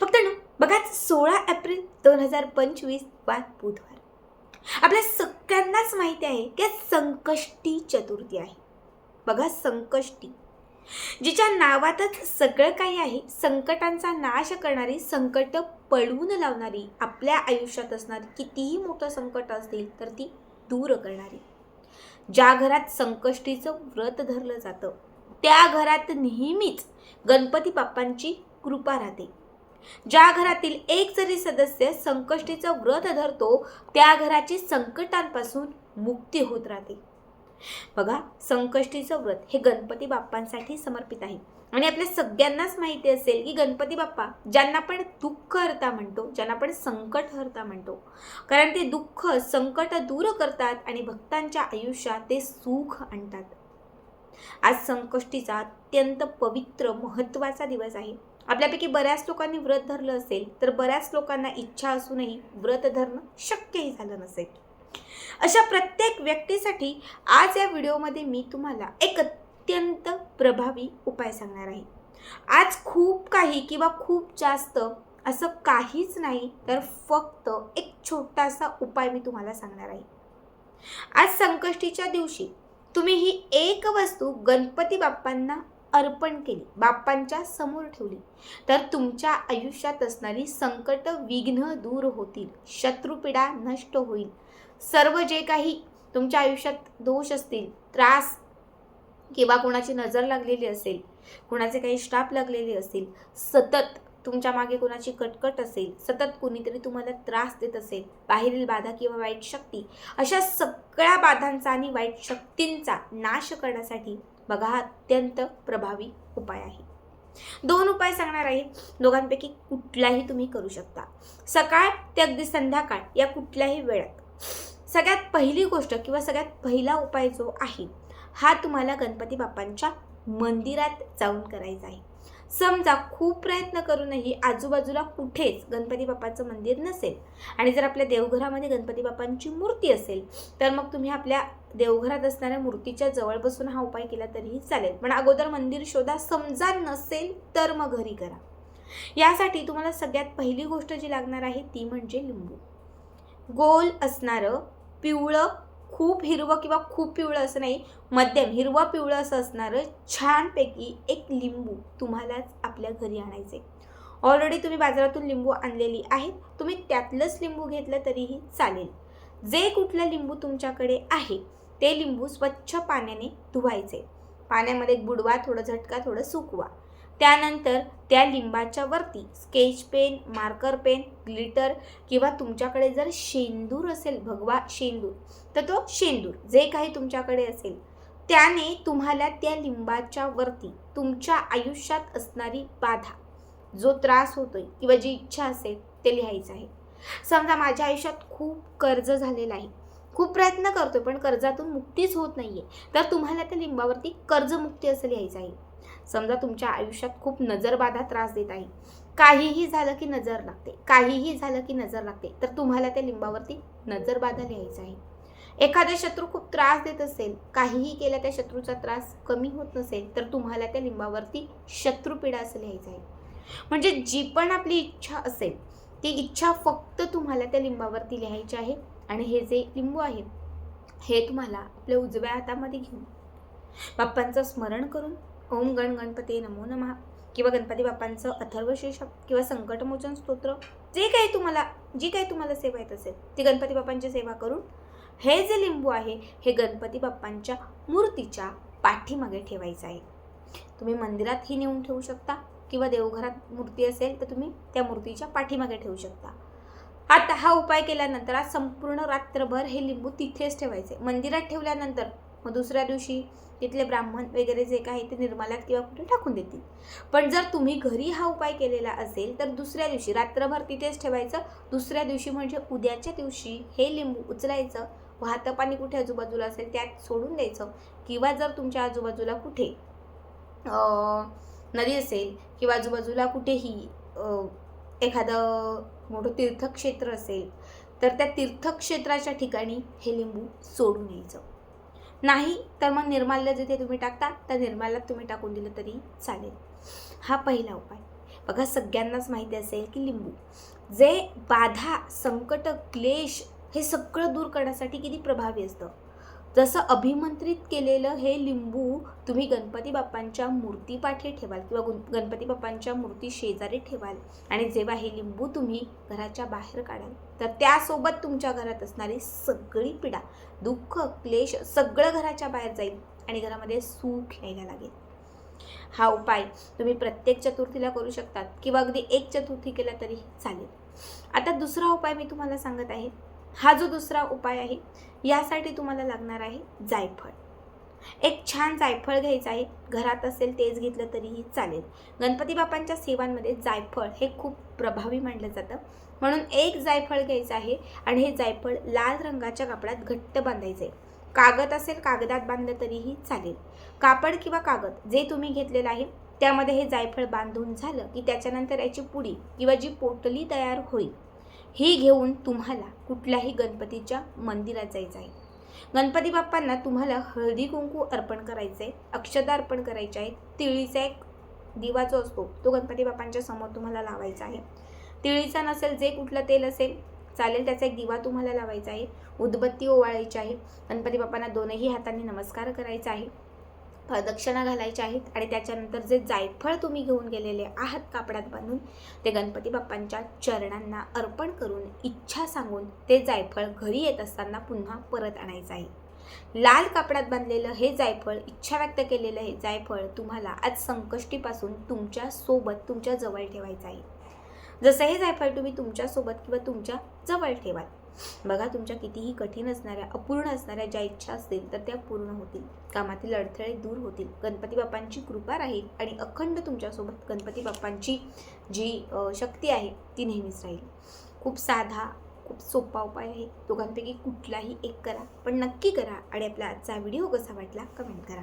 फक्त ना बघा सोळा एप्रिल दोन हजार पंचवीस वार बुधवार. आपल्या सगळ्यांनाच माहिती आहे की संकष्टी चतुर्थी आहे. बघा संकष्टी. जिच्या नावातच सगळं काही आहे संकटांचा नाश करणारी संकट पळवून लावणारी आपल्या आयुष्यात असणारी कितीही मोठं संकट असतील तर ती दूर करणारी. ज्या घरात संकष्टीचं व्रत धरलं जातं त्या घरात नेहमीच गणपती बाप्पांची कृपा राहते. ज्या घरातील एक जरी सदस्य संकष्टीचं व्रत धरतो त्या घराची संकटांपासून मुक्ती होत राहते. बघा संकष्टीचं व्रत हे गणपती बाप्पांसाठी समर्पित आहे. आणि आपल्या सगळ्यांनाच माहिती असेल की गणपती बाप्पा ज्यांना आपण दुःख हरता म्हणतो ज्यांना आपण संकट हरता म्हणतो कारण ते दुःख संकट दूर करतात आणि भक्तांच्या आयुष्यात ते सुख आणतात. आज संकष्टीचा अत्यंत पवित्र महत्त्वाचा दिवस आहे. आपल्यापैकी बऱ्याच लोकांनी व्रत धरलं असेल तर बऱ्याच लोकांना इच्छा असूनही व्रत धरणं शक्यही झालं नसेल. अशा प्रत्येक व्यक्तीसाठी आज या व्हिडिओमध्ये मी तुम्हाला एक अत्यंत प्रभावी उपाय सांगणार आहे. आज खूप काही किंवा खूप जास्त असं काहीच नाही तर फक्त एक छोटासा उपाय मी तुम्हाला सांगणार आहे. आज संकष्टीच्या दिवशी तुम्ही ही एक वस्तू गणपती बाप्पांना अर्पण केली बाप्पांच्या समोर ठेवली. तर तुमच्या आयुष्यात असणारी संकट विघ्न दूर होतील शत्रुपीडा नष्ट होईल. सर्व जे काही तुमच्या आयुष्यात दोष असतील त्रास किंवा कोणाची नजर लागलेली असेल कोणाचे काही श्राप लागलेले असेल सतत तुमच्या मागे कोणाची कटकट असेल सतत कोणीतरी तुम्हाला त्रास देत असेल बाहेरील बाधा किंवा वाईट शक्ती अशा सगळ्या बाधांचा आणि वाईट शक्तींचा नाश करण्यासाठी बघा हा अत्यंत प्रभावी उपाय आहे. दोन उपाय सांगणार आहे. दोघांपैकी कुठलाही तुम्ही करू शकता. सकाळ ते अगदी संध्याकाळ या कुठल्याही वेळात. सगळ्यात पहिली गोष्ट किंवा सगळ्यात पहिला उपाय जो आहे हा तुम्हाला गणपती बाप्पांच्या मंदिरात जाऊन करायचा आहे. समजा खूप प्रयत्न करूनही आजूबाजूला कुठेच गणपती बाप्पाचं मंदिर नसेल आणि जर आपल्या देवघरामध्ये गणपती बाप्पांची मूर्ती असेल तर मग तुम्ही आपल्या देवघरात असणाऱ्या मूर्तीच्या जवळ बसून हा उपाय केला तरीही चालेल. पण अगोदर मंदिर शोधा समजा नसेल तर मग घरी करा. यासाठी तुम्हाला सगळ्यात पहिली गोष्ट जी लागणार आहे ती म्हणजे लिंबू. गोल असणारं पिवळं खूप हिरवं किंवा खूप पिवळं असं नाही मध्यम हिरवं पिवळं असं असणारं छानपैकी एक लिंबू तुम्हालाच आपल्या घरी आणायचे ऑलरेडी तुम्ही बाजारातून लिंबू आणलेली आहेत. तुम्ही त्यातलंच लिंबू घेतलं तरीही चालेल. जे कुठलं लिंबू तुमच्याकडे आहे ते लिंबू स्वच्छ पाण्याने धुवायचे. पाण्यामध्ये बुडवा थोडं झटका थोडं सुकवा. त्यानंतर त्या लिंबाच्या वरती sketch pen marker pen glitter किंवा तुमच्याकडे जर शेंदूर असेल भगवा शेंदूर तर तो शेंदूर जे काही तुमच्याकडे असेल त्याने तुम्हाला त्या लिंबाच्या वरती तुमच्या आयुष्यात असणारी बाधा जो त्रास होतोय किंवा जी इच्छा असेल ते लिहायचं आहे. समजा माझ्या आयुष्यात खूप कर्ज झालेलं आहे. खूप प्रयत्न करतोय पण कर्जातून मुक्तीच होत नाहीये. तर तुम्हाला त्या लिंबावरती कर्जमुक्ती असं लिहायचं आहे. समजा तुमच्या आयुष्यात खूप नजरबाधा त्रास देत आहे. काहीही झालं की नजर लागते. काहीही झालं की नजर लागते. तर तुम्हाला त्या लिंबावरती नजरबाधा लिहायचा आहे. एखादा शत्रू खूप त्रास देत असेल काहीही केलं त्या शत्रूचा त्रास कमी होत नसेल तर तुम्हाला त्या लिंबावरती शत्रुपीडा असं लिहायचं आहे. म्हणजे जी पण आपली इच्छा असेल ती इच्छा फक्त तुम्हाला त्या लिंबावरती लिहायची आहे. आणि हे जे लिंबू आहे हे तुम्हाला आपल्या उजव्या हातामध्ये घेऊन बाप्पांचं स्मरण करून ओम गण गणपती नमो नमः किंवा गणपती बाप्पांचं अथर्व शीर्षक किंवा संकटमोचन स्तोत्र जे काही तुम्हाला जी काही तुम्हाला सेवा येत असेल ती गणपती बाप्पांची सेवा करून हे जे लिंबू आहे हे गणपती बाप्पांच्या मूर्तीच्या पाठीमागे ठेवायचं आहे. तुम्ही मंदिरातही नेऊन ठेवू शकता किंवा देवघरात मूर्ती असेल तर तुम्ही त्या मूर्तीच्या पाठीमागे ठेवू शकता. आता हा उपाय केल्यानंतर आज संपूर्ण रात्रभर हे लिंबू तिथेच ठेवायचे. मंदिरात ठेवल्यानंतर मग दुसऱ्या दिवशी तिथले ब्राह्मण वगैरे जे काही ते निर्माल्यात किंवा कुठे टाकून देतील. पण जर तुम्ही घरी हा उपाय केलेला असेल तर दुसऱ्या दिवशी रात्रभर तिथेच ठेवायचं. दुसऱ्या दिवशी म्हणजे उद्याच्या दिवशी हे लिंबू उचलायचं. वाहतं पाणी कुठे आजूबाजूला असेल त्यात सोडून द्यायचं. किंवा जर तुमच्या आजूबाजूला कुठे नदी असेल किंवा आजूबाजूला कुठेही एखादं मोठं तीर्थक्षेत्र असेल तर त्या तीर्थक्षेत्राच्या ठिकाणी हे लिंबू सोडून यायचं. नाही तर मग निर्माल्य जिथे तुम्ही टाकता त्या निर्माल्यात तुम्ही टाकून दिलं तरी चालेल. हा पहिला उपाय. बघा सगळ्यांनाच माहिती असेल की लिंबू जे बाधा संकट क्लेश हे सगळं दूर करण्यासाठी किती प्रभावी असतं. जसं अभिमंत्रित केलेलं हे लिंबू तुम्ही गणपती बाप्पांच्या मूर्तीपाठी ठेवाल किंवा गुण- गणपती बाप्पांच्या मूर्ती शेजारी ठेवाल आणि जेव्हा हे लिंबू तुम्ही घराच्या बाहेर काढाल तर त्यासोबत तुमच्या घरात असणारी सगळी पिढा दुःख क्लेश सगळं घराच्या बाहेर जाईल आणि घरामध्ये सुख यायला लागेल. हा उपाय तुम्ही प्रत्येक चतुर्थीला करू शकतात किंवा अगदी एक चतुर्थी केला तरी चालेल. आता दुसरा उपाय मी तुम्हाला सांगत आहे हा जो दुसरा उपाय आहे यासाठी तुम्हाला लागणार आहे जायफळ. एक छान जायफळ घ्यायचं आहे घरात असेल तेच घेतलं तरीही चालेल. गणपती बाप्पांच्या सेवांमध्ये जायफळ हे खूप प्रभावी मानलं जातं. म्हणून एक जायफळ घ्यायचं आहे आणि हे जायफळ लाल रंगाच्या कापडात घट्ट बांधायचं आहे कागद असेल कागदात बांधलं तरीही चालेल. कापड किंवा कागद जे तुम्ही घेतलेलं आहे त्यामध्ये हे जायफळ बांधून झालं की त्याच्यानंतर याची पुडी किंवा जी पोटली तयार होईल ही घेऊन तुम्हाला कुठल्याही गणपतीच्या मंदिरात जायचं आहे. गणपती बाप्पांना तुम्हाला हळदी कुंकू अर्पण करायचं आहे अक्षता अर्पण करायचे आहे तिळीचा एक दिवा जो असतो तो गणपती बाप्पांच्या समोर तुम्हाला लावायचा आहे. तिळीचा नसेल जे कुठलं तेल असेल चालेल त्याचा एक दिवा तुम्हाला लावायचा आहे. उदबत्ती ओवाळायची आहे. गणपती बाप्पांना दोनही हातांनी नमस्कार करायचा आहे. प्रदक्षिणा घालायच्या आहेत आणि त्याच्यानंतर जे जायफळ तुम्ही घेऊन गेलेले आहात कापडात बांधून ते गणपती बाप्पांच्या चरणांना अर्पण करून इच्छा सांगून ते जायफळ घरी येत असताना पुन्हा परत आणायचं आहे. लाल कापडात बांधलेलं हे जायफळ इच्छा व्यक्त केलेलं हे जायफळ तुम्हाला आज संकष्टीपासून तुमच्यासोबत तुमच्या जवळ ठेवायचं आहे. जसं हे जायफळ तुम्ही तुमच्यासोबत किंवा तुमच्या जवळ ठेवाल बघा तुमच्या कितीही कठीण असणाऱ्या अपूर्ण असणाऱ्या ज्या इच्छा असतील तर त्या पूर्ण होतील. कामातील अडथळे दूर होतील. गणपती बाप्पांची कृपा राहील आणि अखंड तुमच्यासोबत गणपती बाप्पांची जी शक्ती आहे ती नेहमीच राहील. खूप साधा खूप सोपा उपाय आहे. दोघांपैकी कुठलाही एक करा पण नक्की करा आणि आपला आजचा व्हिडिओ कसा वाटला कमेंट करा.